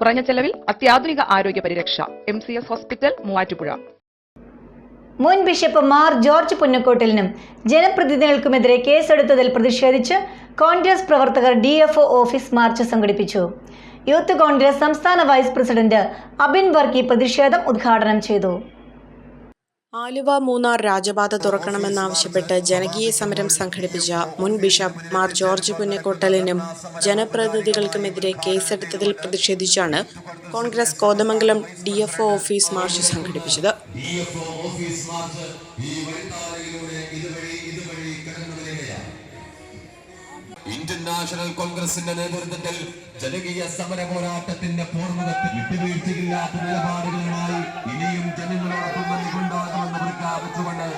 കുറഞ്ഞ ചെലവിൽ അത്യാധുനിക ആരോഗ്യ പരിരക്ഷ. M C S hospital Muvattupuzha. മുൻ ബിഷപ്പ് മാർ ജോർജ് പുന്നക്കോട്ടിലിനും ജനപ്രതിനിധികൾക്കുമെതിരെ കേസെടുത്തതിൽ പ്രതിഷേധിച്ച് കോൺഗ്രസ് പ്രവർത്തകർ ഡി എഫ് ഓഫീസ് മാർച്ച് സംഘടിപ്പിച്ചു. യൂത്ത് കോൺഗ്രസ് സംസ്ഥാന വൈസ് പ്രസിഡന്റ് അബിൻ വർക്കി പ്രതിഷേധം ഉദ്ഘാടനം ചെയ്തു. ആലുവ മൂന്നാർ രാജപാത തുറക്കണമെന്നാവശ്യപ്പെട്ട് ജനകീയ സമരം സംഘടിപ്പിച്ച മുൻ ബിഷപ്പ് മാർ ജോർജ് പുന്നക്കോട്ടലിനും ജനപ്രതിനിധികൾക്കുമെതിരെ കേസെടുത്തതിൽ പ്രതിഷേധിച്ചാണ് Congress Kothamangalam D F office march സംഘടിപ്പിച്ചത്. ഡിഎഫ്ഒ ഓഫീസ് മാർച്ച് വരികയാണ് ഇന്ത്യൻ നാഷണൽ കോൺഗ്രസിന്റെ നേതൃത്വത്തിൽ ജനകീയ സമര പോരാട്ടത്തിന്റെ പോർമുഖത്തിൽ വിട്ടുവീഴ്ചയില്ലാത്ത നിലപാടുകളുമായി ഇനിയും ജനങ്ങളോടൊപ്പം നിലകൊണ്ടാകുമെന്ന് പ്രഖ്യാപിച്ചുകൊണ്ട്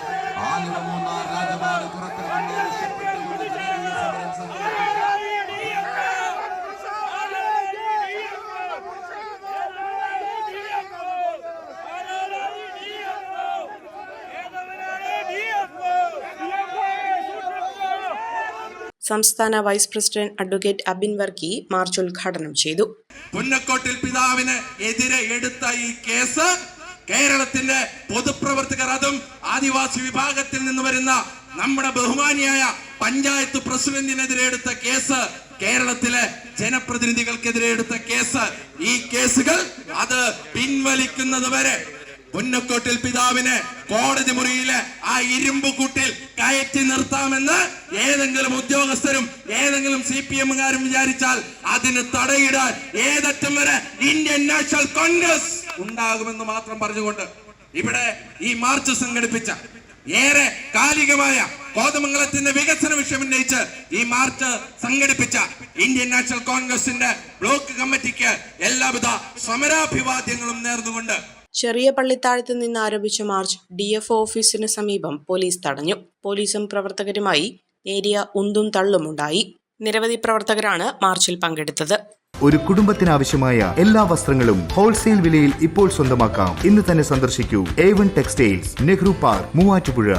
ആലുവ മൂന്നാർ രാജപാത തുറക്കണമെന്ന് ആവശ്യപ്പെട്ടുകൊണ്ട് ജനകീയ സമരം സംഘടിപ്പിച്ചു സംസ്ഥാന vice president advocate Abin Varkey march ഉദ്ഘാടനം ചെയ്തു. പുന്നക്കോട്ടിൽ പിതാവിന് എതിരെ എടുത്ത ഈ കേസ് കേരളത്തിന്റെ പൊതുപ്രവർത്തകർ അതും ആദിവാസി വിഭാഗത്തിൽ നിന്ന് വരുന്ന നമ്മുടെ ബഹുമാനിയായ പഞ്ചായത്ത് പ്രസിഡന്റിനെതിരെ എടുത്ത കേസ് കേരളത്തിലെ ജനപ്രതിനിധികൾക്കെതിരെ എടുത്ത കേസ്. ഈ കേസുകൾ അത് പിൻവലിക്കുന്നത് വരെ പുന്നക്കോട്ടിൽ പിതാവിനെ കോടതി മുറിയിലെ ആ ഇരുമ്പ് കൂട്ടിൽ കയറ്റി നിർത്താമെന്ന് ഏതെങ്കിലും ഉദ്യോഗസ്ഥരും ഏതെങ്കിലും സി പി എമ്മുകാരും വിചാരിച്ചാൽ അതിന് തടയിടാൻ ഏതറ്റം വരെ ഇന്ത്യൻ നാഷണൽ കോൺഗ്രസ് ഉണ്ടാകുമെന്ന് മാത്രം പറഞ്ഞുകൊണ്ട് ഇവിടെ ഈ മാർച്ച് സംഘടിപ്പിച്ച ഏറെ കാലികമായ കോതമംഗലത്തിന്റെ വികസന വിഷയം ഉന്നയിച്ച് ഈ മാർച്ച് സംഘടിപ്പിച്ച ഇന്ത്യൻ നാഷണൽ കോൺഗ്രസിന്റെ ബ്ലോക്ക് കമ്മിറ്റിക്ക് എല്ലാവിധ സമരാഭിവാദ്യങ്ങളും നേർന്നുകൊണ്ട് ചെറിയ പള്ളിത്താഴത്ത് നിന്ന് ആരംഭിച്ച മാർച്ച് ഡി എഫ് ഓഫീസിന് സമീപം പോലീസ് തടഞ്ഞു. പോലീസും പ്രവർത്തകരുമായി നേരിയ ഉന്തും തള്ളുമുണ്ടായി നിരവധി പ്രവർത്തകരാണ് മാർച്ചിൽ പങ്കെടുത്തത്. ഒരു കുടുംബത്തിനാവശ്യമായ എല്ലാ വസ്ത്രങ്ങളും ഹോൾസെയിൽ വിലയിൽ ഇപ്പോൾ സ്വന്തമാക്കാം. ഇന്ന് തന്നെ സന്ദർശിക്കൂ. A one textiles Nehru park Muvattupuzha.